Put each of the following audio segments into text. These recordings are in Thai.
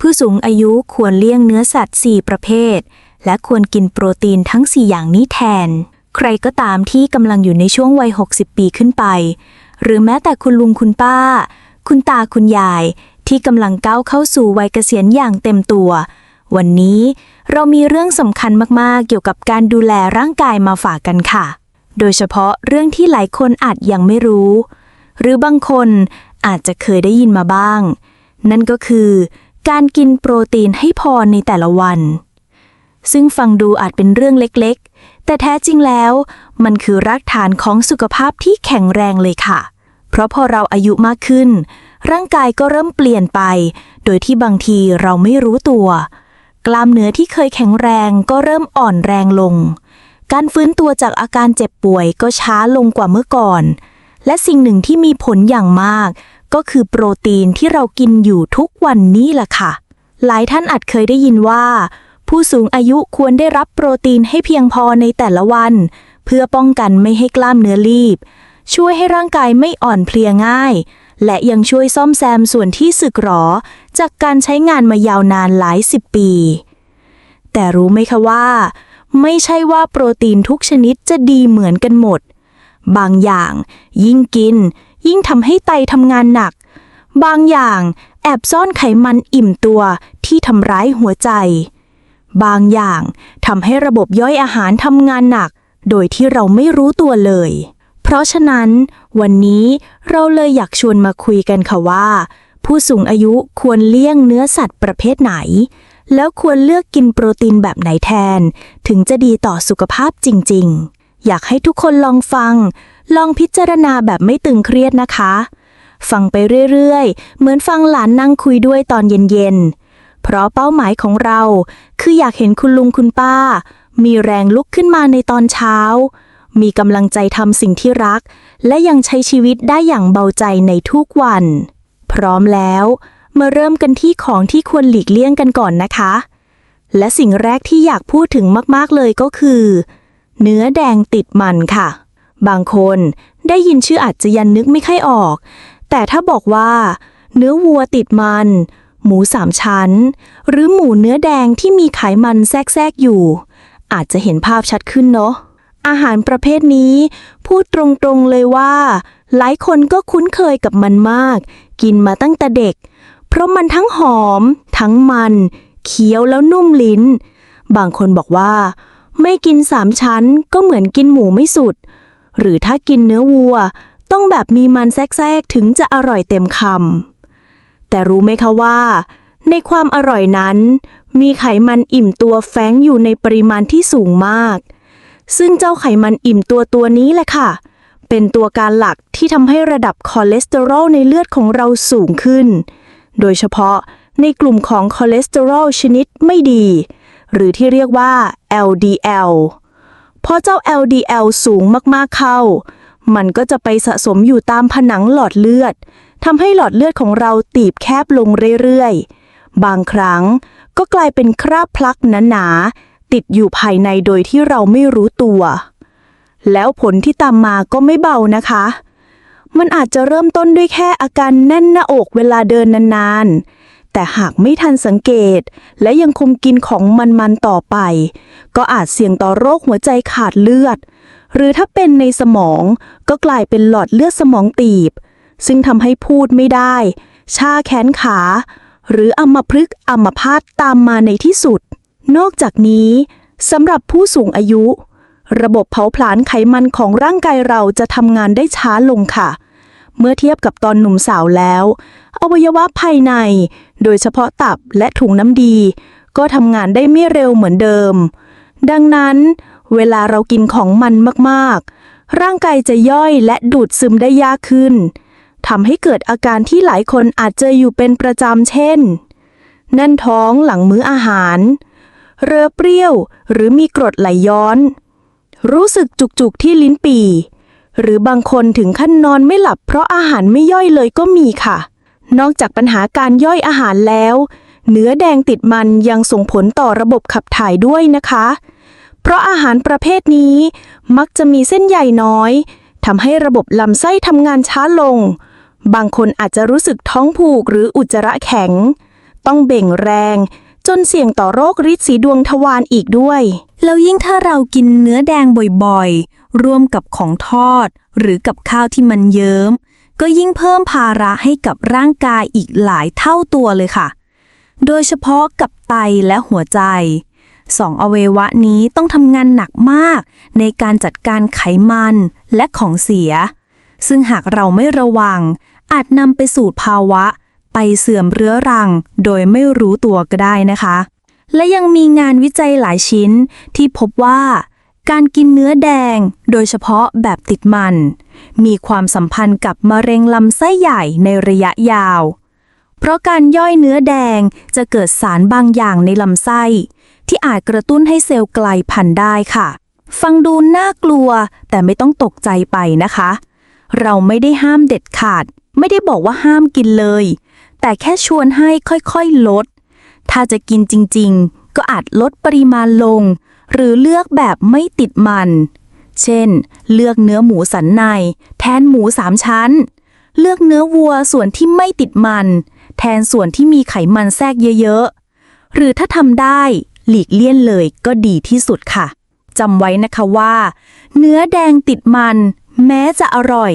ผู้สูงอายุควรเลี่ยงเนื้อสัตว์ 4 ประเภท และควรกินโปรตีนทั้ง 4 อย่างนี้แทน ใครก็ตามที่กำลังอยู่ในช่วงวัย 60 ปีขึ้นไป หรือแม้แต่คุณลุงคุณป้า คุณตาคุณยาย ที่กำลังก้าวเข้าสู่วัยเกษียณอย่างเต็มตัว วันนี้เรามีเรื่องสำคัญมากๆ เกี่ยวกับการดูแลร่างกายมาฝากกันค่ะ โดยเฉพาะเรื่องที่หลายคนอาจยังไม่รู้ หรือบางคนอาจจะเคยได้ยินมาบ้าง นั่นก็คือ การกินโปรตีนให้พอในแต่ละวัน ซึ่งฟังดูอาจเป็นเรื่องเล็กๆ แต่แท้จริงแล้วมันคือรากฐานของสุขภาพที่แข็งแรงเลยค่ะ เพราะพอเราอายุมากขึ้น ร่างกายก็เริ่มเปลี่ยนไป โดยที่บางทีเราไม่รู้ตัว กล้ามเนื้อที่เคยแข็งแรงก็เริ่มอ่อนแรงลง การฟื้นตัวจากอาการเจ็บป่วยก็ช้าลงกว่าเมื่อก่อน และสิ่งหนึ่งที่มีผลอย่างมาก ก็คือโปรตีนที่เรากินอยู่ทุกวันนี้ล่ะค่ะ หลายท่านอาจเคยได้ยินว่า ผู้สูงอายุควรได้รับโปรตีนให้เพียงพอในแต่ละวัน เพื่อป้องกันไม่ให้กล้ามเนื้อรีบ ช่วยให้ร่างกายไม่อ่อนเพลียง่าย และยังช่วยซ่อมแซมส่วนที่สึกหรอ จากการใช้งานมายาวนานหลายสิบปี แต่รู้ไหมคะว่า ไม่ใช่ว่าโปรตีนทุกชนิดจะดีเหมือนกันหมดบางอย่างยิ่งกิน ยิ่งทำให้ไตทำงานหนัก บางอย่างแอบซ่อนไขมันอิ่มตัวที่ทำร้ายหัวใจ บางอย่างทำให้ระบบย่อยอาหารทำงานหนัก โดยที่เราไม่รู้ตัวเลย เพราะฉะนั้น วันนี้เราเลยอยากชวนมาคุยกันค่ะว่า ผู้สูงอายุควรเลี่ยงเนื้อสัตว์ประเภทไหน แล้วควรเลือกกินโปรตีนแบบไหนแทน ถึงจะดีต่อสุขภาพจริง ๆ อยากให้ทุกคนลองฟัง ลองพิจารณาแบบไม่ตึงเครียดนะคะ ฟังไปเรื่อยๆ เหมือนฟังหลานนั่งคุยด้วยตอนเย็นๆ เพราะเป้าหมายของเรา คืออยากเห็นคุณลุงคุณป้า มีแรงลุกขึ้นมาในตอนเช้า มีกำลังใจทำสิ่งที่รัก และยังใช้ชีวิตได้อย่างเบาใจในทุกวัน พร้อมแล้วมาเริ่มกันที่ของที่ควรหลีกเลี่ยงกันก่อนนะคะ และสิ่งแรกที่อยากพูดถึงมาก ๆ เลยก็คือ เนื้อแดงติดมันค่ะ บางคนได้ยินชื่ออาจจะยันนึกไม่ค่อยออก แต่ถ้าบอกว่า เนื้อวัวติดมัน หมูสามชั้น หรือหมูเนื้อแดงที่มีไขมันแทรกๆอยู่ อาจจะเห็นภาพชัดขึ้นเนาะอาหารประเภทนี้ พูดตรงๆเลยว่า หลายคนก็คุ้นเคยกับมันมาก กินมาตั้งแต่เด็ก เพราะมันทั้งหอม ทั้งมัน เคี้ยวแล้วนุ่มลิ้น บางคนบอกว่า ไม่กินสามชั้นก็เหมือนกินหมูไม่สุด หรือถ้ากินเนื้อวัว ต้องแบบมีมันแทรกๆถึงจะอร่อยเต็มคำแต่รู้ไหมคะว่า ในความอร่อยนั้น มีไขมันอิ่มตัวแฝงอยู่ในปริมาณที่สูงมาก ซึ่งเจ้าไขมันอิ่มตัวตัวนี้แหละค่ะ เป็นตัวการหลักที่ทำให้ระดับคอเลสเตอรอลในเลือดของเราสูงขึ้น โดยเฉพาะในกลุ่มของคอเลสเตอรอลชนิดไม่ดี หรือที่เรียกว่า LDL พอเจ้า LDL สูงมากๆเข้า มันก็จะไปสะสมอยู่ตามผนังหลอดเลือดทำให้หลอดเลือดของเราตีบแคบลงเรื่อยๆ บางครั้งก็กลายเป็นคราบพลักหนาๆติดอยู่ภายในโดยที่เราไม่รู้ตัว แล้วผลที่ตามมาก็ไม่เบานะคะ มันอาจจะเริ่มต้นด้วยแค่อาการแน่นหน้าอกเวลาเดินนานๆ แต่หากไม่ทันสังเกต และยังคงกินของมันๆต่อไป ก็อาจเสี่ยงต่อโรคหัวใจขาดเลือด หรือถ้าเป็นในสมองก็กลายเป็นหลอดเลือดสมองตีบ ซึ่งทำให้พูดไม่ได้ ชาแขนขา หรืออัมพฤกษ์อัมพาตตามมาในที่สุด นอกจากนี้สำหรับผู้สูงอายุ ระบบเผาผลาญไขมันของร่างกายเราจะทำงานได้ช้าลงค่ะ เมื่อเทียบกับตอนหนุ่มสาวแล้ว อวัยวะภายใน โดยเฉพาะตับและถุงน้ำดี ก็ทำงานได้ไม่เร็วเหมือนเดิม ดังนั้น เวลาเรากินของมันมากๆ ร่างกายจะย่อยและดูดซึมได้ยากขึ้นทำให้เกิดอาการที่หลายคนอาจเจออยู่เป็นประจำเช่น แน่นท้องหลังมื้ออาหาร เรือเปรี้ยวหรือมีกรดไหลย้อน รู้สึกจุกๆที่ลิ้นปี่ หรือบางคนถึงขั้นนอนไม่หลับเพราะอาหารไม่ย่อยเลยก็มีค่ะ นอกจากปัญหาการย่อยอาหารแล้ว เนื้อแดงติดมันยังส่งผลต่อระบบขับถ่ายด้วยนะคะ เพราะอาหารประเภทนี้ มักจะมีเส้นใยน้อยทำให้ระบบลำไส้ทำงานช้าลง บางคนอาจจะรู้สึกท้องผูกหรืออุจจาระแข็ง ต้องเบ่งแรง จนเสี่ยงต่อโรคฤทธิ์สีดวงทวารอีกด้วย แล้วยิ่งถ้าเรากินเนื้อแดงบ่อย ร่วมกับของทอด หรือกับข้าวที่มันเยิ้ม ก็ยิ่งเพิ่มภาระให้กับร่างกายอีกหลายเท่าตัวเลยค่ะ โดยเฉพาะกับไตและหัวใจสองอวัยวะนี้ต้องทำงานหนักมาก ในการจัดการไขมันและของเสีย ซึ่งหากเราไม่ระวัง อาจนำไปสู่ภาวะ ไปเสื่อมเรื้อรัง โดยไม่รู้ตัวก็ได้นะคะ และยังมีงานวิจัยหลายชิ้นที่พบว่า การกินเนื้อแดง โดยเฉพาะแบบติดมัน มีความสัมพันธ์กับมะเร็งลำไส้ใหญ่ในระยะยาว เพราะการย่อยเนื้อแดงจะเกิดสารบางอย่างในลำไส้ ที่อาจกระตุ้นให้เซลล์กลายพันธุ์ได้ค่ะ ฟังดูน่ากลัว แต่ไม่ต้องตกใจไปนะคะ เราไม่ได้ห้ามเด็ดขาด ไม่ได้บอกว่าห้ามกินเลย แต่แค่ชวนให้ค่อยๆลด ถ้าจะกินจริง ๆ ก็อาจลดปริมาณลง หรือเลือกแบบไม่ติดมัน เช่น เลือกเนื้อหมูสันใน แทนหมูสามชั้น เลือกเนื้อวัวส่วนที่ไม่ติดมัน แทนส่วนที่มีไขมันแทรกเยอะๆ หรือถ้าทำได้หลีกเลี่ยนเลยก็ดีที่สุดค่ะจำไว้นะคะว่า เนื้อแดงติดมัน แม้จะอร่อย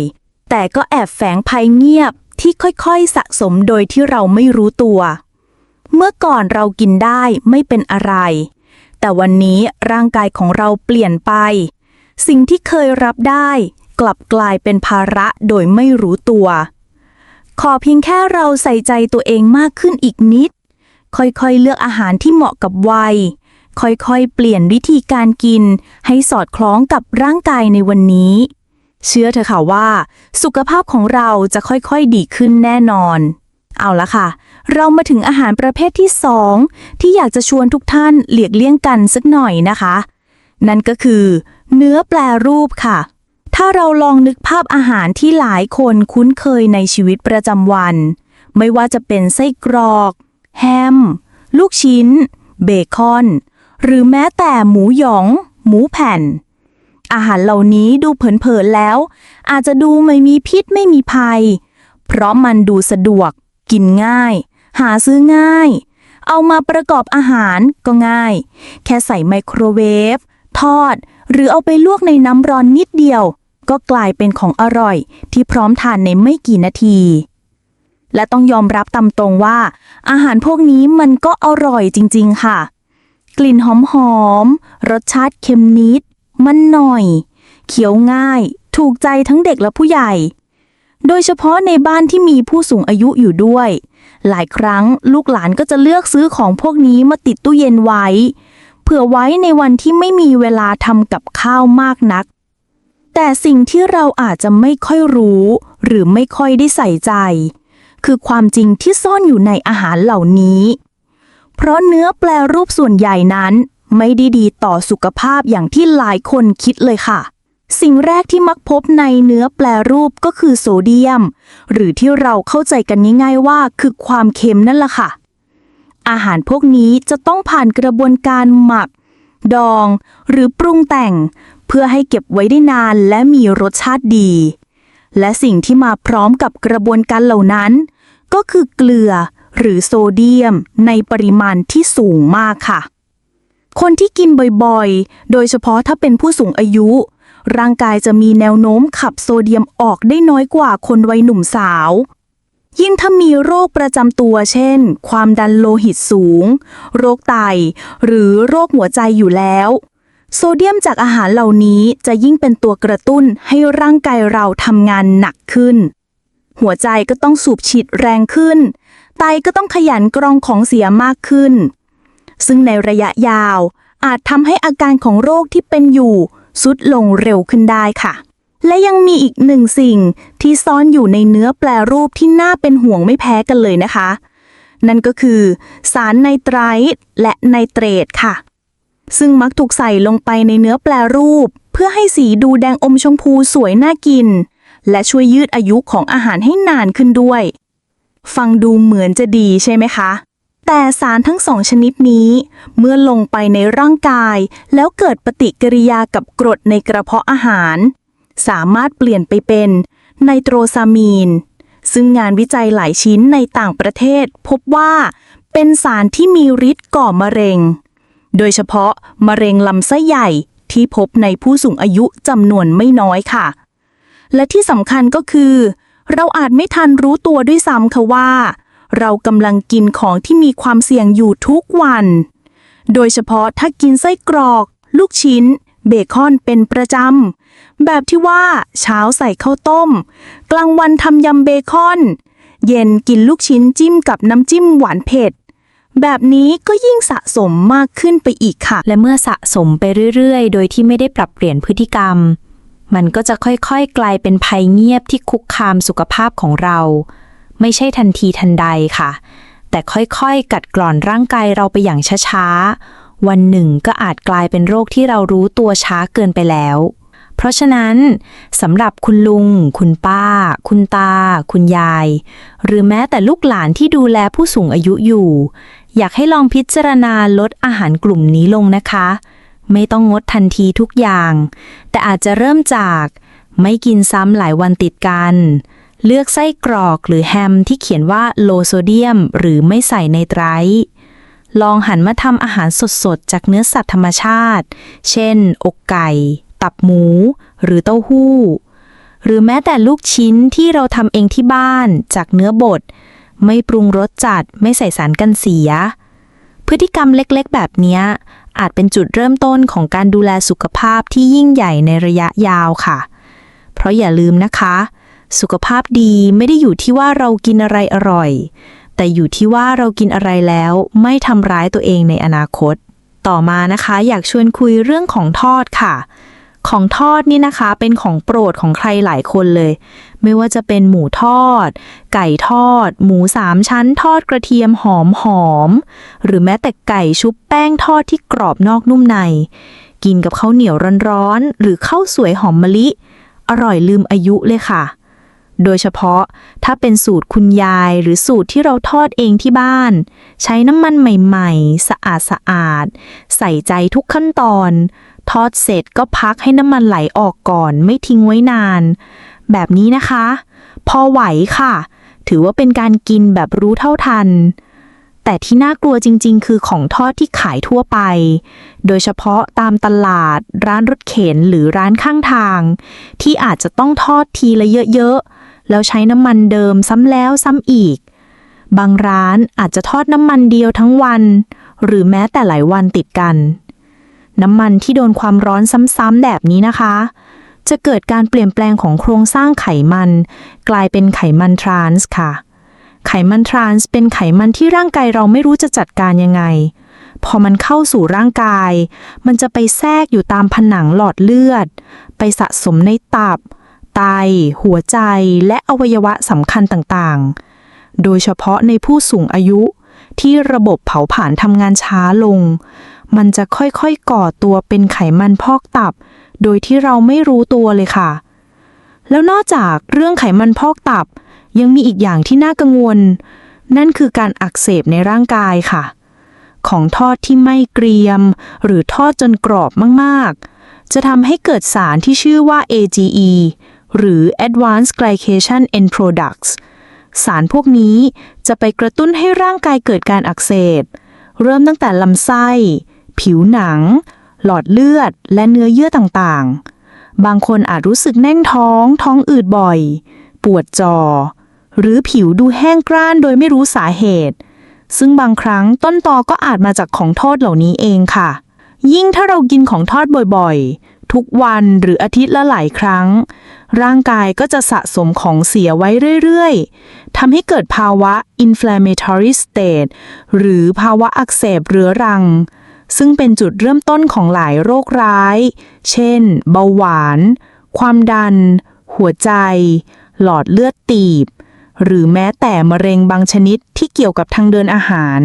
แต่ก็แอบแฝงภัยเงียบที่ค่อยๆ สะสมโดยที่เราไม่รู้ตัว เมื่อก่อนเรากินได้ไม่เป็นอะไร แต่วันนี้ร่างกายของเราเปลี่ยนไป สิ่งที่เคยรับได้ กลับกลายเป็นภาระโดยไม่รู้ตัว ขอเพียงแค่เราใส่ใจตัวเองมากขึ้นอีกนิด ค่อยๆเลือกอาหารที่เหมาะกับวัย ค่อยๆเปลี่ยนวิธีการกิน ให้สอดคล้องกับร่างกายในวันนี้ เชื่อเถอะค่ะว่า สุขภาพของเราจะค่อยๆดีขึ้นแน่นอน เอาละค่ะ เรามาถึงอาหารประเภทที่สองที่อยากจะชวนทุกท่านเลียกเลี่ยงกันสักหน่อยนะคะ นั่นก็คือ เนื้อแปลรูปค่ะ ถ้าเราลองนึกภาพอาหารที่หลายคนคุ้นเคยในชีวิตประจำวัน ไม่ว่าจะเป็นไส้กรอก แฮม ลูกชิ้น เบคอน หรือแม้แต่หมูหยอง หมูแผ่น อาหารเหล่านี้ดูเผินๆแล้ว อาจจะดูไม่มีพิษไม่มีภัย เพราะมันดูสะดวก กินง่าย หาซื้อง่าย เอามาประกอบอาหารก็ง่าย แค่ใส่ไมโครเวฟ ทอด หรือเอาไปลวกในน้ำร้อนนิดเดียว ก็กลายเป็นของอร่อย ที่พร้อมทานในไม่กี่นาที และต้องยอมรับตามตรงว่า อาหารพวกนี้มันก็อร่อยจริง ๆ ค่ะ กลิ่นหอมๆ รสชาติเค็มนิด มันหน่อยเคี้ยวง่าย ถูกใจทั้งเด็กและผู้ใหญ่ โดยเฉพาะในบ้านที่มีผู้สูงอายุอยู่ด้วย หลายครั้งลูกหลานก็จะเลือกซื้อของพวกนี้มาติดตู้เย็นไว้ เผื่อไว้ในวันที่ไม่มีเวลาทำกับข้าวมากนัก แต่สิ่งที่เราอาจจะไม่ค่อยรู้ หรือไม่ค่อยได้ใส่ใจ คือความจริงที่ซ่อนอยู่ในอาหารเหล่านี้ เพราะเนื้อแปลรูปส่วนใหญ่นั้น ไม่ได้ดีต่อสุขภาพอย่างที่หลายคนคิดเลยค่ะ สิ่งแรกที่มักพบในเนื้อแปลรูปก็คือโซเดียม หรือที่เราเข้าใจกันง่ายๆว่าคือความเค็มนั่นแหละค่ะ อาหารพวกนี้จะต้องผ่านกระบวนการหมัก ดอง หรือปรุงแต่ง เพื่อให้เก็บไว้ได้นานและมีรสชาติดี และสิ่งที่มาพร้อมกับกระบวนการเหล่านั้น ก็คือเกลือหรือโซเดียมในปริมาณที่สูงมากค่ะ คนที่กินบ่อยๆ โดยเฉพาะถ้าเป็นผู้สูงอายุ ร่างกายจะมีแนวโน้มขับโซเดียมออกได้น้อยกว่าคนวัยหนุ่มสาว ยิ่งถ้ามีโรคประจำตัวเช่น ความดันโลหิตสูง โรคไต หรือโรคหัวใจอยู่แล้ว โซเดียมจากอาหารเหล่านี้จะยิ่งเป็นตัวกระตุ้นให้ร่างกายเราทำงานหนักขึ้น หัวใจก็ต้องสูบฉีดแรงขึ้น ไตก็ต้องขยันกรองของเสียมากขึ้น ซึ่งในระยะยาวอาจทำให้อาการของโรคที่เป็นอยู่ สุดลงเร็วขึ้นได้ค่ะ และยังมีอีกหนึ่งสิ่งที่ซ่อนอยู่ในเนื้อแปลรูปที่น่าเป็นห่วงไม่แพ้กันเลยนะคะ นั่นก็คือสารไนไตรท์และไนเตรตค่ะ ซึ่งมักถูกใส่ลงไปในเนื้อแปลรูป เพื่อให้สีดูแดงอมชมพูสวยน่ากิน และช่วยยืดอายุของอาหารให้นานขึ้นด้วย ฟังดูเหมือนจะดีใช่ไหมคะ แต่สารทั้งสองชนิดนี้ เมื่อลงไปในร่างกาย แล้วเกิดปฏิกิริยากับกรดในกระเพาะอาหาร สามารถเปลี่ยนไปเป็นไนโตรซามีน ซึ่งงานวิจัยหลายชิ้นในต่างประเทศ พบว่าเป็นสารที่มีฤทธิ์ก่อมะเร็ง โดยเฉพาะมะเร็งลำไส้ใหญ่ที่พบในผู้สูงอายุจำนวนไม่น้อยค่ะ และที่สำคัญก็คือ เราอาจไม่ทันรู้ตัวด้วยซ้ำค่ะว่า เรากำลังกินของที่มีความเสี่ยงอยู่ทุกวัน โดยเฉพาะถ้ากินไส้กรอก ลูกชิ้น เบคอนเป็นประจำ แบบที่ว่าเช้าใส่ข้าวต้ม กลางวันทำยำเบคอน เย็นกินลูกชิ้นจิ้มกับน้ำจิ้มหวานเผ็ดแบบนี้ก็ยิ่งสะสมมากขึ้นไปอีกค่ะ และเมื่อสะสมไปเรื่อยๆ โดยที่ไม่ได้ปรับเปลี่ยนพฤติกรรม มันก็จะค่อยๆ กลายเป็นภัยเงียบที่คุกคามสุขภาพของเรา ไม่ใช่ทันทีทันใดค่ะ แต่ค่อยๆ กัดกร่อนร่างกายเราไปอย่างช้าๆ วันหนึ่งก็อาจกลายเป็นโรคที่เรารู้ตัวช้าเกินไปแล้ว เพราะฉะนั้นสำหรับคุณลุง คุณป้า คุณตา คุณยาย หรือแม้แต่ลูกหลานที่ดูแลผู้สูงอายุอยู่ อยากให้ลองพิจารณาลดอาหารกลุ่มนี้ลงนะคะ ไม่ต้องงดทันทีทุกอย่าง แต่อาจจะเริ่มจากไม่กินซ้ำหลายวันติดกัน เลือกไส้กรอกหรือแฮมที่เขียนว่าโลโซเดียม หรือไม่ใส่ไนไตรท์ลองหันมาทำอาหารสดๆ จากเนื้อสัตว์ธรรมชาติ เช่น อกไก่ ตับหมู หรือเต้าหู้ หรือแม้แต่ลูกชิ้นที่เราทำเองที่บ้าน จากเนื้อบด ไม่ปรุงรสจัด ไม่ใส่สารกันเสีย พฤติกรรมเล็กๆ แบบนี้ อาจเป็นจุดเริ่มต้นของการดูแลสุขภาพที่ยิ่งใหญ่ในระยะยาวค่ะ เพราะอย่าลืมนะคะ สุขภาพดีไม่ได้อยู่ที่ว่าเรากินอะไรอร่อย แต่อยู่ที่ว่าเรากินอะไรแล้วไม่ทำร้ายตัวเองในอนาคต ต่อมานะคะอยากชวนคุยเรื่องของทอดค่ะ ของทอดนี่นะคะเป็นของโปรดของใครหลายคนเลย ไม่ว่าจะเป็นหมูทอด ไก่ทอด หมูสามชั้นทอดกระเทียมหอมหอม หรือแม้แต่ไก่ชุบแป้งทอดที่กรอบนอกนุ่มใน กินกับข้าวเหนียวร้อนๆหรือข้าวสวยหอมมะลิ อร่อยลืมอายุเลยค่ะ โดยเฉพาะถ้าเป็นสูตรคุณยายหรือสูตรที่เราทอดเองที่บ้าน ใช้น้ำมันใหม่ๆ สะอาดสะอาดๆใส่ใจทุกขั้นตอน ทอดเสร็จก็พักให้น้ำมันไหลออกก่อนไม่ทิ้งไว้นาน แบบนี้นะคะ พอไหวค่ะ ถือว่าเป็นการกินแบบรู้เท่าทัน แต่ที่น่ากลัวจริง ๆ คือของทอดที่ขายทั่วไป โดยเฉพาะตามตลาด ร้านรถเข็นหรือร้านข้างทาง ที่อาจจะต้องทอดทีละเยอะๆ แล้วใช้น้ำมันเดิมซ้ำแล้วซ้ำอีก บางร้านอาจจะทอดน้ำมันเดียวทั้งวัน หรือแม้แต่หลายวันติดกัน น้ำมันที่โดนความร้อนซ้ำๆแบบนี้นะคะ จะเกิดการเปลี่ยนแปลงของโครงสร้างไขมัน กลายเป็นไขมันทรานส์ค่ะ ไขมันทรานส์เป็นไขมันที่ร่างกายเราไม่รู้จะจัดการยังไงพอมันเข้าสู่ร่างกาย มันจะไปแทรกอยู่ตามผนังหลอดเลือด ไปสะสมในตับ ไต หัวใจ และอวัยวะสำคัญต่างๆ โดยเฉพาะในผู้สูงอายุที่ระบบเผาผลาญทำงานช้าลง มันจะค่อยๆก่อตัวเป็นไขมันพอกตับ โดยที่เราไม่รู้ตัวเลยค่ะ แล้วนอกจากเรื่องไขมันพอกตับ ยังมีอีกอย่างที่น่ากังวล นั่นคือการอักเสบในร่างกายค่ะ ของทอดที่ไม่เกรียม หรือทอดจนกรอบมากๆ จะทำให้เกิดสารที่ชื่อว่า AGE หรือ Advanced Glycation End Products สารพวกนี้จะไปกระตุ้นให้ร่างกายเกิดการอักเสบ เริ่มตั้งแต่ลำไส้ ผิวหนัง หลอดเลือด และเนื้อเยื่อต่างๆ บางคนอาจรู้สึกแน่นท้อง ท้องอืดบ่อย ปวดจอ หรือผิวดูแห้งกร้านโดยไม่รู้สาเหตุ ซึ่งบางครั้งต้นตอก็อาจมาจากของทอดเหล่านี้เองค่ะ ยิ่งถ้าเรากินของทอดบ่อยๆ ทุกวันหรืออาทิตย์ละหลายครั้ง ร่างกายก็จะสะสมของเสียไว้เรื่อยๆทำให้เกิดภาวะ inflammatory state หรือภาวะอักเสบเรื้อรัง ซึ่งเป็นจุดเริ่มต้นของหลายโรคร้าย เช่น เบาหวาน ความดัน หัวใจ หลอดเลือดตีบ หรือแม้แต่มะเร็งบางชนิดที่เกี่ยวกับทางเดินอาหาร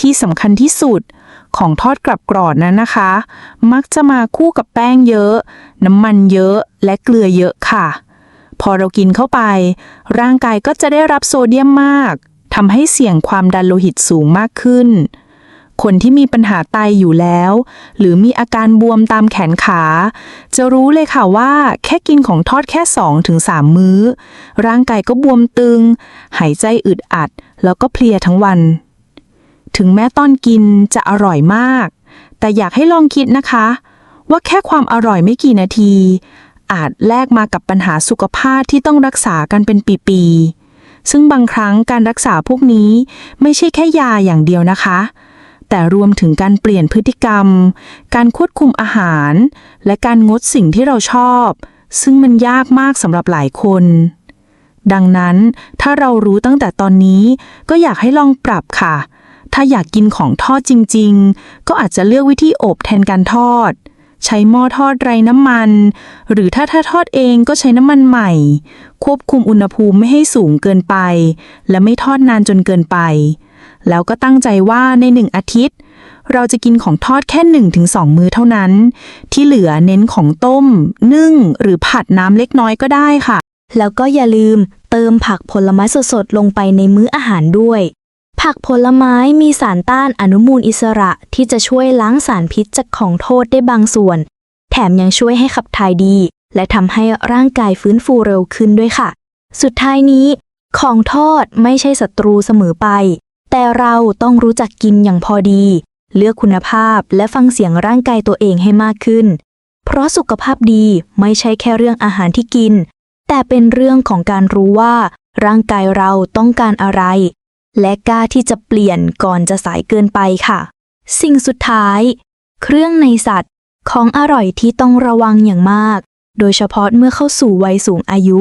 ที่สำคัญที่สุด ของทอดกลับกรอดนั้นนะคะ มักจะมาคู่กับแป้งเยอะ น้ำมันเยอะและเกลือเยอะค่ะ พอเรากินเข้าไป ร่างกายก็จะได้รับโซเดียมมากทำให้เสี่ยงความดันโลหิตสูงมากขึ้น คนที่มีปัญหาไตอยู่แล้ว หรือมีอาการบวมตามแขนขา จะรู้เลยค่ะว่าแค่กินของทอดแค่ 2-3 มื้อ ร่างกายก็บวมตึง หายใจอึดอัด แล้วก็เพลียทั้งวัน ถึงแม้ตอนกินจะอร่อยมาก แต่อยากให้ลองคิดนะคะ ว่าแค่ความอร่อยไม่กี่นาที อาจแลกมากับปัญหาสุขภาพที่ต้องรักษากันเป็นปีๆ ซึ่งบางครั้งการรักษาพวกนี้ไม่ใช่แค่ยาอย่างเดียวนะคะ แต่รวมถึงการเปลี่ยนพฤติกรรม การควบคุมอาหาร และการงดสิ่งที่เราชอบ ซึ่งมันยากมากสำหรับหลายคนดังนั้นถ้าเรารู้ตั้งแต่ตอนนี้ก็อยากให้ลองปรับค่ะ ถ้าอยากกินของทอดจริง ๆ ก็อาจจะเลือกวิธีอบแทนการทอด ใช้หม้อทอดไร้น้ำมัน หรือถ้าถ้าทอดเองก็ใช้น้ำมันใหม่ ควบคุมอุณหภูมิไม่ให้สูงเกินไป และไม่ทอดนานจนเกินไป แล้วก็ตั้งใจว่าในหนึ่งอาทิตย์ เราจะกินของทอดแค่1นถึงสมื้อเท่านั้น ที่เหลือเน้นของต้ม นึ่ง หรือผัดน้ำเล็กน้อยก็ได้ค่ะ แล้วก็อย่าลืมเติมผักผลไม้สดๆ ลงไปในมื้ออาหารด้วย ผักผลไม้มีสารต้านอนุมูลอิสระที่จะช่วยล้างสารพิษจากของโทษได้บางส่วน แถมยังช่วยให้ขับถ่ายดี และทำให้ร่างกายฟื้นฟูเร็วขึ้นด้วยค่ะ สุดท้ายนี้ ของทอดไม่ใช่ศัตรูเสมอไป แต่เราต้องรู้จักกินอย่างพอดี เลือกคุณภาพและฟังเสียงร่างกายตัวเองให้มากขึ้น เพราะสุขภาพดีไม่ใช่แค่เรื่องอาหารที่กิน แต่เป็นเรื่องของการรู้ว่า ร่างกายเราต้องการอะไร และกล้าที่จะเปลี่ยนก่อนจะสายเกินไปค่ะ สิ่งสุดท้าย เครื่องในสัตว์ของอร่อยที่ต้องระวังอย่างมาก โดยเฉพาะเมื่อเข้าสู่วัยสูงอายุ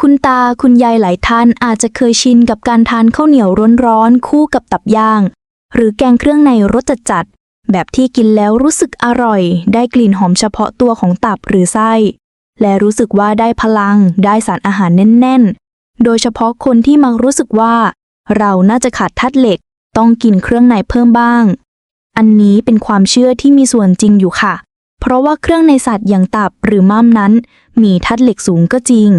คุณตาคุณยายหลายท่านอาจจะเคยชินกับการทานข้าวเหนียวร้อนๆคู่กับตับย่าง หรือแกงเครื่องในรสจัดๆแบบที่กินแล้วรู้สึกอร่อย ได้กลิ่นหอมเฉพาะตัวของตับหรือไส้ และรู้สึกว่าได้พลัง ได้สารอาหารแน่นๆ โดยเฉพาะคนที่มักรู้สึกว่า เราน่าจะขาดธาตุเหล็ก ต้องกินเครื่องในเพิ่มบ้าง อันนี้เป็นความเชื่อที่มีส่วนจริงอยู่ค่ะ เพราะว่าเครื่องในสัตว์อย่างตับหรือม้ามนั้น มีธาตุเหล็กสูงก็จริง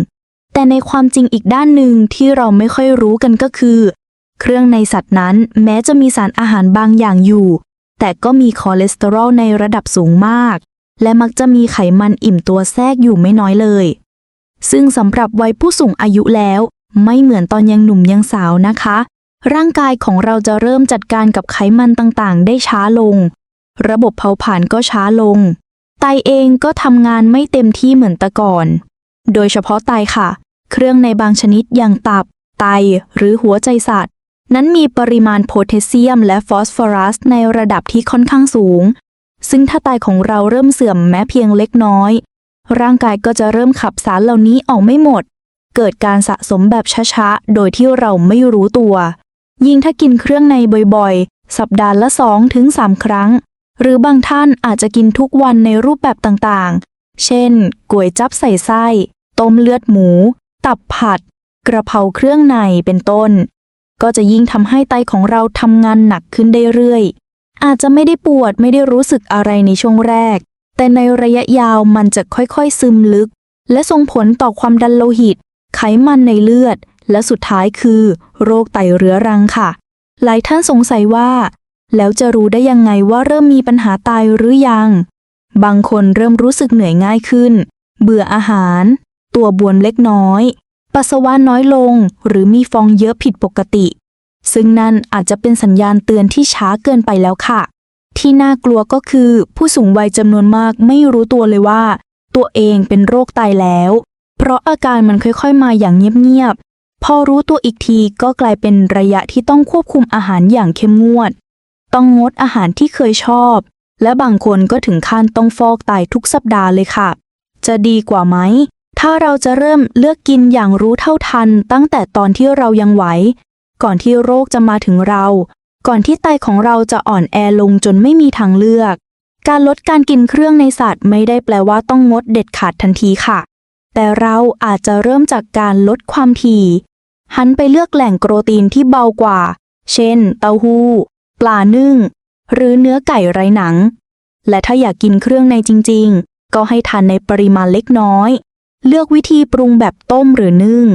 แต่ในความจริงอีกด้านหนึ่งที่เราไม่ค่อยรู้กันก็คือ เครื่องในสัตว์นั้นแม้จะมีสารอาหารบางอย่างอยู่ แต่ก็มีคอเลสเตอรอลในระดับสูงมาก และมักจะมีไขมันอิ่มตัวแทรกอยู่ไม่น้อยเลย ซึ่งสำหรับวัยผู้สูงอายุแล้ว ไม่เหมือนตอนยังหนุ่มยังสาวนะคะ ร่างกายของเราจะเริ่มจัดการกับไขมันต่างๆ ได้ช้าลง ระบบเผาผลาญก็ช้าลง ไตเองก็ทำงานไม่เต็มที่เหมือนแต่ก่อน โดยเฉพาะไตค่ะ เครื่องในบางชนิดอย่างตับ ไตหรือหัวใจสัตว์ นั้นมีปริมาณโพแทสเซียม และฟอสฟอรัสในระดับที่ค่อนข้างสูง ซึ่งถ้าไตของเราเริ่มเสื่อมแม้เพียงเล็กน้อย ร่างกายก็จะเริ่มขับสารเหล่านี้ออกไม่หมด เกิดการสะสมแบบช้าๆ โดยที่เราไม่รู้ตัว ยิ่งถ้ากินเครื่องในบ่อยๆ สัปดาห์ละ 2 ถึง 3 ครั้ง หรือบางท่านอาจจะกินทุกวันในรูปแบบต่างๆ เช่นก๋วยจับใส่ไส้ ต้มเลือดหมู ตับผัด กระเพราเครื่องในเป็นต้น ก็จะยิ่งทำให้ไตของเราทำงานหนักขึ้นได้เรื่อยอาจจะไม่ได้ปวดไม่ได้รู้สึกอะไรในช่วงแรก แต่ในระยะยาวมันจะค่อยๆซึมลึกและส่งผลต่อความดันโลหิต มันในเลือด และสุดท้ายคือ โรคไตเรื้อรังค่ะ หลายท่านสงสัยว่า แล้วจะรู้ได้ยังไงว่าเริ่มมีปัญหาไตหรือยัง บางคนเริ่มรู้สึกเหนื่อยง่ายขึ้น เบื่ออาหาร ตัวบวมเล็กน้อย ปัสสาวะน้อยลง หรือมีฟองเยอะผิดปกติ ซึ่งนั่นอาจจะเป็นสัญญาณเตือนที่ช้าเกินไปแล้วค่ะ ที่น่ากลัวก็คือ ผู้สูงวัยจำนวนมากไม่รู้ตัวเลยว่า ตัวเองเป็นโรคไตแล้ว เพราะอาการมันค่อยๆมาอย่างเงียบๆ พอรู้ตัวอีกทีก็กลายเป็นระยะที่ต้องควบคุมอาหารอย่างเข้มงวด ต้องงดอาหารที่เคยชอบ และบางคนก็ถึงขั้นต้องฟอกไตทุกสัปดาห์เลยค่ะ จะดีกว่าไหม ถ้าเราจะเริ่มเลือกกินอย่างรู้เท่าทัน ตั้งแต่ตอนที่เรายังไหว ก่อนที่โรคจะมาถึงเรา ก่อนที่ไตของเราจะอ่อนแอลงจนไม่มีทางเลือก การลดการกินเครื่องในสัตว์ไม่ได้แปลว่าต้องงดเด็ดขาดทันทีค่ะ แต่เราอาจจะเริ่มจากการลดความถี่หันไปเลือกแหล่งโปรตีนที่เบากว่า เช่น เต้าหู้ ปลานึ่ง หรือเนื้อไก่ไร้หนัง และถ้าอยากกินเครื่องในจริง ๆ ก็ให้ทานในปริมาณเล็กน้อย เลือกวิธีปรุงแบบต้มหรือนึ่ง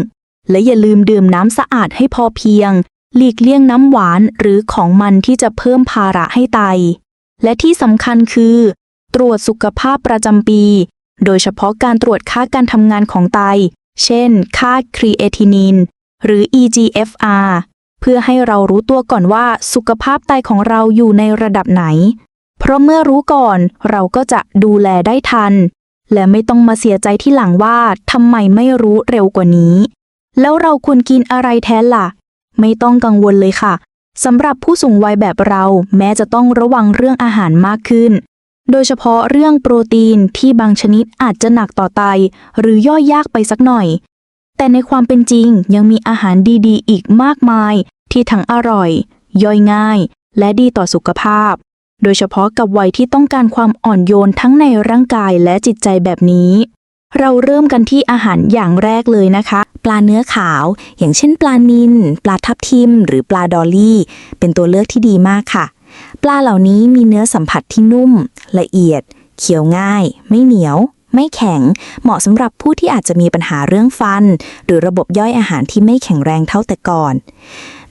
และอย่าลืมดื่มน้ำสะอาดให้พอเพียง หลีกเลี่ยงน้ำหวานหรือของมันที่จะเพิ่มภาระให้ไต และที่สำคัญคือ ตรวจสุขภาพประจำปี โดยเฉพาะการตรวจค่าการทำงานของไต เช่น ค่าครีเอทินิน หรือ EGFR เพื่อให้เรารู้ตัวก่อนว่าสุขภาพไตของเราอยู่ในระดับไหน เพราะเมื่อรู้ก่อนเราก็จะดูแลได้ทัน และไม่ต้องมาเสียใจที่หลังว่าทำไมไม่รู้เร็วกว่านี้ แล้วเราควรกินอะไรแทนล่ะ ไม่ต้องกังวลเลยค่ะสำหรับผู้สูงวัยแบบเราแม้จะต้องระวังเรื่องอาหารมากขึ้น โดยเฉพาะเรื่องโปรตีนที่บางชนิดอาจจะหนักต่อไต หรือย่อยยากไปสักหน่อย แต่ในความเป็นจริงยังมีอาหารดีๆ อีกมากมาย ที่ทั้งอร่อย ย่อยง่าย และดีต่อสุขภาพ โดยเฉพาะกับวัยที่ต้องการความอ่อนโยนทั้งในร่างกายและจิตใจแบบนี้ เราเริ่มกันที่อาหารอย่างแรกเลยนะคะ ปลาเนื้อขาว อย่างเช่น ปลานิลปลาทับทิม หรือปลาดอลลี่ เป็นตัวเลือกที่ดีมากค่ะ ปลาเหล่านี้มีเนื้อสัมผัสที่นุ่ม ละเอียด เคี้ยวง่าย ไม่เหนียว ไม่แข็ง เหมาะสำหรับผู้ที่อาจจะมีปัญหาเรื่องฟัน หรือระบบย่อยอาหารที่ไม่แข็งแรงเท่าแต่ก่อน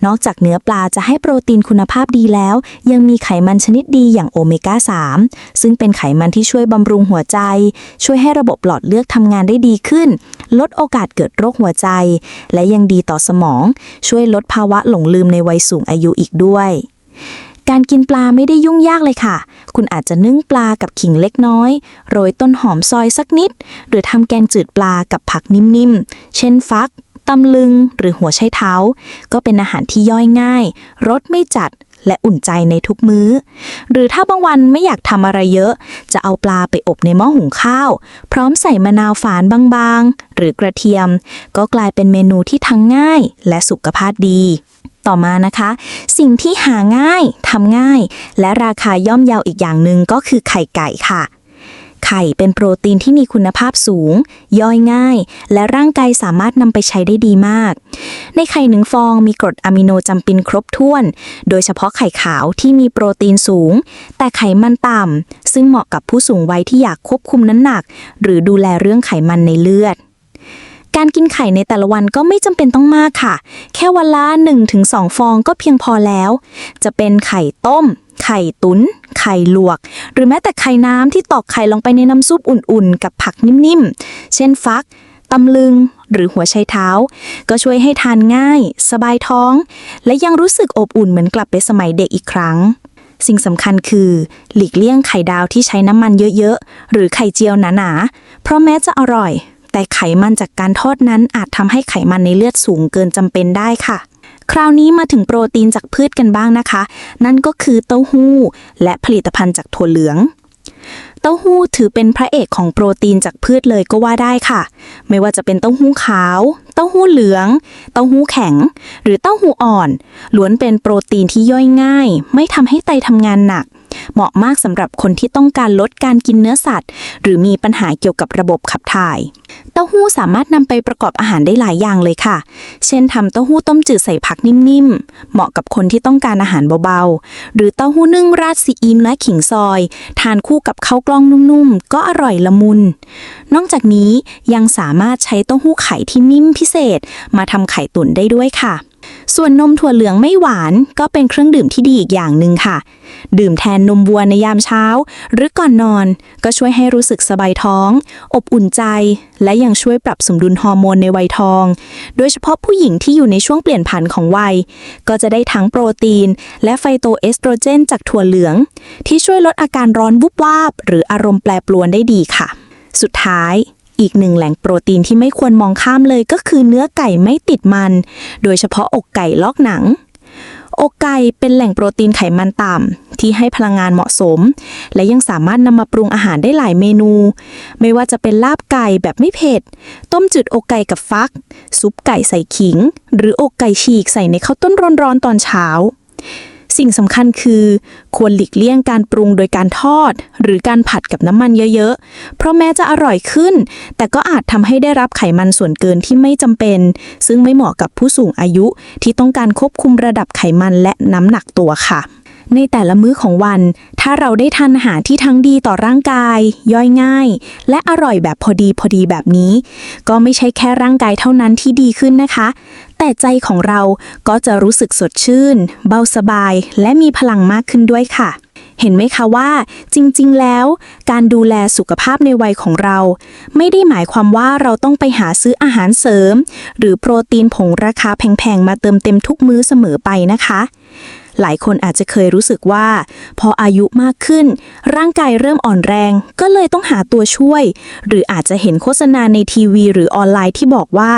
นอกจากเนื้อปลาจะให้โปรตีนคุณภาพดีแล้ว ยังมีไขมันชนิดดีอย่างโอเมก้า 3 ซึ่งเป็นไขมันที่ช่วยบำรุงหัวใจ ช่วยให้ระบบหลอดเลือดทำงานได้ดีขึ้น ลดโอกาสเกิดโรคหัวใจ และยังดีต่อสมอง ช่วยลดภาวะหลงลืมในวัยสูงอายุอีกด้วย การกินปลาไม่ได้ยุ่งยากเลยค่ะ คุณอาจจะนึ่งปลากับขิงเล็กน้อย โรยต้นหอมซอยสักนิด หรือทำแกงจืดปลากับผักนิ่มๆ เช่นฟักตำลึงหรือหัวไชเท้า ก็เป็นอาหารที่ย่อยง่าย รสไม่จัดและอุ่นใจในทุกมื้อ หรือถ้าบางวันไม่อยากทำอะไรเยอะ จะเอาปลาไปอบในหม้อหุงข้าว พร้อมใส่มะนาวฝานบางๆ หรือกระเทียม ก็กลายเป็นเมนูที่ทั้งง่ายและสุขภาพดี ต่อมานะคะ สิ่งที่หาง่ายทำง่าย และราคาย่อมเยาอีกอย่างหนึ่งก็คือไข่ไก่ค่ะ ไข่เป็นโปรตีนที่มีคุณภาพสูง ย่อยง่าย และร่างกายสามารถนำไปใช้ได้ดีมาก ในไข่หนึ่งฟองมีกรดอะมิโนจำเป็นครบถ้วน โดยเฉพาะไข่ขาวที่มีโปรตีนสูง แต่ไขมันต่ำซึ่งเหมาะกับผู้สูงวัยที่อยากควบคุมน้ำหนัก หรือดูแลเรื่องไขมันในเลือด การกินไข่ในแต่ละวันก็ไม่จำเป็นต้องมากค่ะ แค่วันละ 1-2 ฟองก็เพียงพอแล้ว จะเป็นไข่ต้ม ไข่ตุน ไข่ลวก หรือแม้แต่ไข่น้ำที่ตอกไข่ลงไปในน้ำซุปอุ่นๆ กับผักนิ่มๆ เช่นฟักตำลึงหรือหัวไชเท้า ก็ช่วยให้ทานง่าย สบายท้อง และยังรู้สึกอบอุ่นเหมือนกลับไปสมัยเด็กอีกครั้ง สิ่งสำคัญคือ หลีกเลี่ยงไข่ดาวที่ใช้น้ำมันเยอะๆ หรือไข่เจียวหนาๆ เพราะแม้จะอร่อย แต่ไขมันจากการทอดนั้นอาจทำให้ไขมันในเลือดสูงเกินจำเป็นได้ค่ะคราวนี้มาถึงโปรตีนจากพืชกันบ้างนะคะ นั่นก็คือเต้าหู้ และผลิตภัณฑ์จากถั่วเหลือง เต้าหู้ถือเป็นพระเอกของโปรตีนจากพืชเลยก็ว่าได้ค่ะ ไม่ว่าจะเป็นเต้าหู้ขาว เต้าหู้เหลือง เต้าหู้แข็ง หรือเต้าหู้อ่อน ล้วนเป็นโปรตีนที่ย่อยง่าย ไม่ทำให้ไตทำงานหนัก เหมาะมากสำหรับคนที่ต้องการลดการกินเนื้อสัตว์ หรือมีปัญหาเกี่ยวกับระบบขับถ่าย เต้าหู้สามารถนำไปประกอบอาหารได้หลายอย่างเลยค่ะ เช่นทำเต้าหู้ต้มจืดใส่ผักนิ่มๆ เหมาะกับคนที่ต้องการอาหารเบาๆ หรือเต้าหู้นึ่งราดซีอิ๊มและขิงซอย ทานคู่กับข้าวกล้องนุ่มๆ ก็อร่อยละมุน นอกจากนี้ยังสามารถใช้เต้าหู้ไข่ที่นิ่มพิเศษ มาทำไข่ตุ๋นได้ด้วยค่ะ ส่วนนมถั่วเหลืองไม่หวานก็เป็นเครื่องดื่มที่ดีอีกอย่างหนึ่งค่ะ ดื่มแทนนมวัวในยามเช้า หรือก่อนนอนก็ช่วยให้รู้สึกสบายท้อง อบอุ่นใจ และยังช่วยปรับสมดุลฮอร์โมนในวัยทอง โดยเฉพาะผู้หญิงที่อยู่ในช่วงเปลี่ยนผ่านของวัย ก็จะได้ทั้งโปรตีน และไฟโตเอสโตรเจน จากถั่วเหลือง ที่ช่วยลดอาการร้อนวุบวาบ หรืออารมณ์แปรปรวนได้ดีค่ะ สุดท้าย อีกหนึ่งแหล่งโปรตีนที่ไม่ควรมองข้ามเลยก็คือเนื้อไก่ไม่ติดมัน โดยเฉพาะอกไก่ลอกหนัง อกไก่เป็นแหล่งโปรตีนไขมันต่ำที่ให้พลังงานเหมาะสม และยังสามารถนำมาปรุงอาหารได้หลายเมนู ไม่ว่าจะเป็นลาบไก่แบบไม่เผ็ด ต้มจืดอกไก่กับฟัก ซุปไก่ใส่ขิง หรืออกไก่ฉีกใส่ในข้าวต้นร้อนๆตอนเช้า สิ่งสำคัญคือ ควรหลีกเลี่ยงการปรุงโดยการทอด หรือการผัดกับน้ำมันเยอะๆ เพราะแม้จะอร่อยขึ้น แต่ก็อาจทำให้ได้รับไขมันส่วนเกินที่ไม่จำเป็น ซึ่งไม่เหมาะกับผู้สูงอายุที่ต้องการควบคุมระดับไขมันและน้ำหนักตัวค่ะในแต่ละมื้อของวัน ถ้าเราได้ทานอาหารที่ทั้งดีต่อร่างกาย ย่อยง่าย และอร่อยแบบพอดีพอดีแบบนี้ ก็ไม่ใช่แค่ร่างกายเท่านั้นที่ดีขึ้นนะคะ แต่ใจของเราก็จะรู้สึกสดชื่น เบาสบาย และมีพลังมากขึ้นด้วยค่ะ เห็นไหมคะว่าจริงๆ แล้ว การดูแลสุขภาพในวัยของเรา ไม่ได้หมายความว่าเราต้องไปหาซื้ออาหารเสริม หรือโปรตีนผงราคาแพงๆ มาเติมเต็มทุกมื้อเสมอไปนะคะ หลายคนอาจจะเคยรู้สึกว่า พออายุมากขึ้น ร่างกายเริ่มอ่อนแรง ก็เลยต้องหาตัวช่วย หรืออาจจะเห็นโฆษณาในทีวี หรือออนไลน์ที่บอกว่า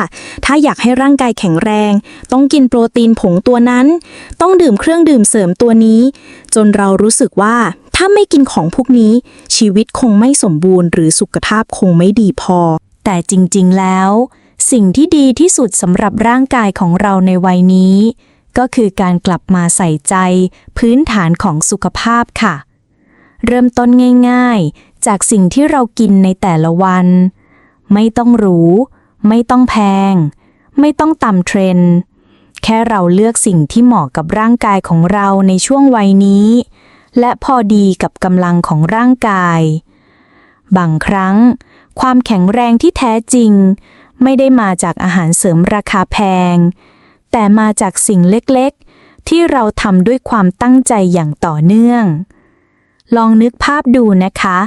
ถ้าอยากให้ร่างกายแข็งแรง ต้องกินโปรตีนผงตัวนั้น ต้องดื่มเครื่องดื่มเสริมตัวนี้ จนเรารู้สึกว่าถ้าไม่กินของพวกนี้ ชีวิตคงไม่สมบูรณ์ หรือสุขภาพคงไม่ดีพอ แต่จริงๆแล้ว สิ่งที่ดีที่สุดสำหรับร่างกายของเราในวัยนี้ ก็คือการกลับมาใส่ใจ พื้นฐานของสุขภาพค่ะ เริ่มต้นง่าย ๆ จากสิ่งที่เรากินในแต่ละวัน ไม่ต้องหรู ไม่ต้องแพง ไม่ต้องต่ำเทรนด์แค่เราเลือกสิ่งที่เหมาะกับร่างกายของเราในช่วงวัยนี้ และพอดีกับกำลังของร่างกาย บางครั้ง ความแข็งแรงที่แท้จริง ไม่ได้มาจากอาหารเสริมราคาแพง แต่มาจากสิ่งเล็กๆ ที่เราทำด้วยความตั้งใจอย่างต่อเนื่อง ลองนึกภาพดูนะคะ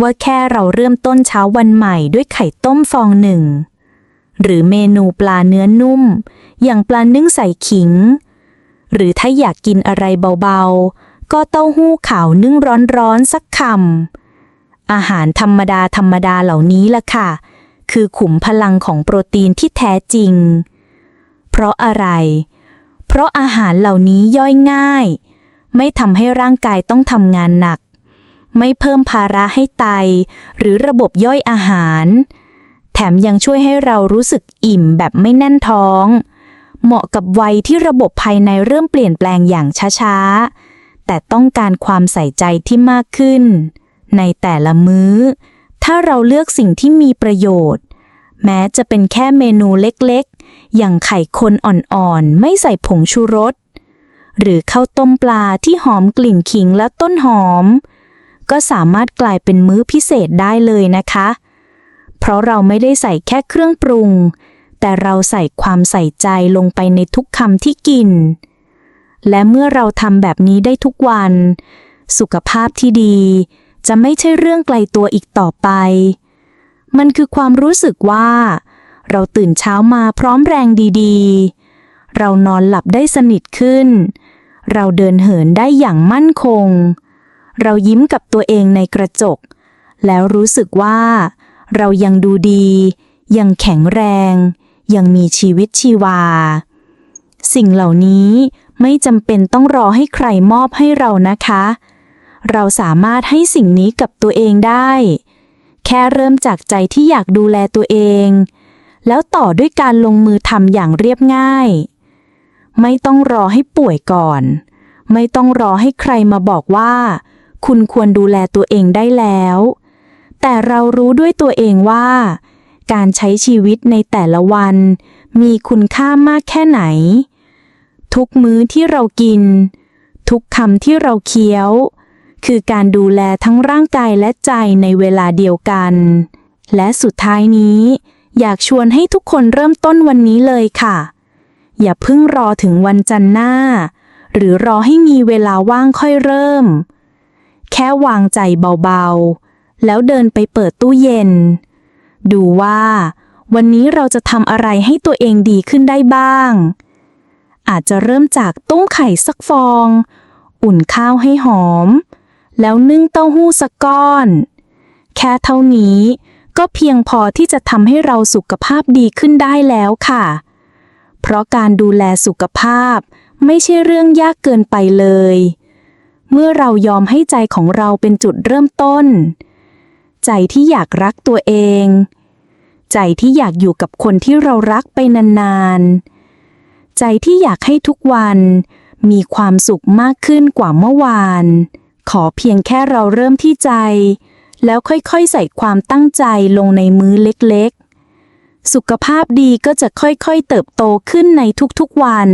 ว่าแค่เราเริ่มต้นเช้าวันใหม่ด้วยไข่ต้มฟองหนึ่ง หรือเมนูปลาเนื้อนุ่ม อย่างปลานึ่งใส่ขิง หรือถ้าอยากกินอะไรเบาๆ ก็เต้าหู้ขาวนึ่งร้อนๆสักคำ อาหารธรรมดาธรรมดาเหล่านี้ล่ะค่ะ คือขุมพลังของโปรตีนที่แท้จริง เพราะอะไร เพราะอาหารเหล่านี้ย่อยง่าย ไม่ทำให้ร่างกายต้องทำงานหนัก ไม่เพิ่มภาระให้ไต หรือระบบย่อยอาหาร แถมยังช่วยให้เรารู้สึกอิ่มแบบไม่แน่นท้อง เหมาะกับวัยที่ระบบภายในเริ่มเปลี่ยนแปลงอย่างช้าๆ แต่ต้องการความใส่ใจที่มากขึ้น ในแต่ละมื้อ ถ้าเราเลือกสิ่งที่มีประโยชน์ แม้จะเป็นแค่เมนูเล็กๆ อย่างไข่คนอ่อนๆ ไม่ใส่ผงชูรส หรือข้าวต้มปลาที่หอมกลิ่นขิงและต้นหอม ก็สามารถกลายเป็นมื้อพิเศษได้เลยนะคะ เพราะเราไม่ได้ใส่แค่เครื่องปรุง แต่เราใส่ความใส่ใจลงไปในทุกคำที่กิน และเมื่อเราทำแบบนี้ได้ทุกวัน สุขภาพที่ดี จะไม่ใช่เรื่องไกลตัวอีกต่อไป มันคือความรู้สึกว่า เราตื่นเช้ามาพร้อมแรงดีๆ เรานอนหลับได้สนิทขึ้น เราเดินเหินได้อย่างมั่นคง เรายิ้มกับตัวเองในกระจก แล้วรู้สึกว่า เรายังดูดี ยังแข็งแรง ยังมีชีวิตชีวา สิ่งเหล่านี้ไม่จำเป็นต้องรอให้ใครมอบให้เรานะคะ เราสามารถให้สิ่งนี้กับตัวเองได้ แค่เริ่มจากใจที่อยากดูแลตัวเอง แล้วต่อด้วยการลงมือทำอย่างเรียบง่าย ไม่ต้องรอให้ป่วยก่อน ไม่ต้องรอให้ใครมาบอกว่า คุณควรดูแลตัวเองได้แล้ว แต่เรารู้ด้วยตัวเองว่า การใช้ชีวิตในแต่ละวัน มีคุณค่ามากแค่ไหน ทุกมื้อที่เรากิน ทุกคำที่เราเคี้ยว คือการดูแลทั้งร่างกายและใจในเวลาเดียวกัน และสุดท้ายนี้ อยากชวนให้ทุกคนเริ่มต้นวันนี้เลยค่ะ อย่าเพิ่งรอถึงวันจันทร์หน้า หรือรอให้มีเวลาว่างค่อยเริ่ม แค่วางใจเบาๆ แล้วเดินไปเปิดตู้เย็น ดูว่า วันนี้เราจะทำอะไรให้ตัวเองดีขึ้นได้บ้าง อาจจะเริ่มจากต้มไข่สักฟอง อุ่นข้าวให้หอม แล้วนึ่งเต้าหู้สักก้อน แค่เท่านี้ ก็เพียงพอที่จะทำให้เราสุขภาพดีขึ้นได้แล้วค่ะ เพราะการดูแลสุขภาพ ไม่ใช่เรื่องยากเกินไปเลย เมื่อเรายอมให้ใจของเราเป็นจุดเริ่มต้น ใจที่อยากรักตัวเอง ใจที่อยากอยู่กับคนที่เรารักไปนานๆ ใจที่อยากให้ทุกวันมีความสุขมากขึ้นกว่าเมื่อวาน ขอเพียงแค่เราเริ่มที่ใจ แล้วค่อยๆ ใส่ความตั้งใจลงในมื้อเล็กๆ สุขภาพดีก็จะค่อยๆ เติบโตขึ้นในทุกๆวัน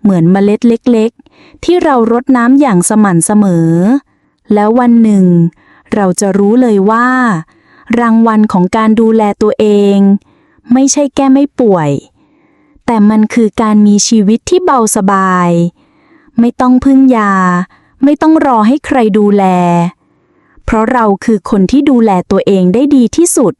เหมือนเมล็ดเล็กๆ ที่เรารดน้ำอย่างสม่ำเสมอ แล้ววันหนึ่ง เราจะรู้เลยว่า รางวัลของการดูแลตัวเอง ไม่ใช่แก้ไม่ป่วย แต่มันคือการมีชีวิตที่เบาสบาย ไม่ต้องพึ่งยา ไม่ต้องรอให้ใครดูแล เพราะเราคือคนที่ดูแลตัวเองได้ดีที่สุด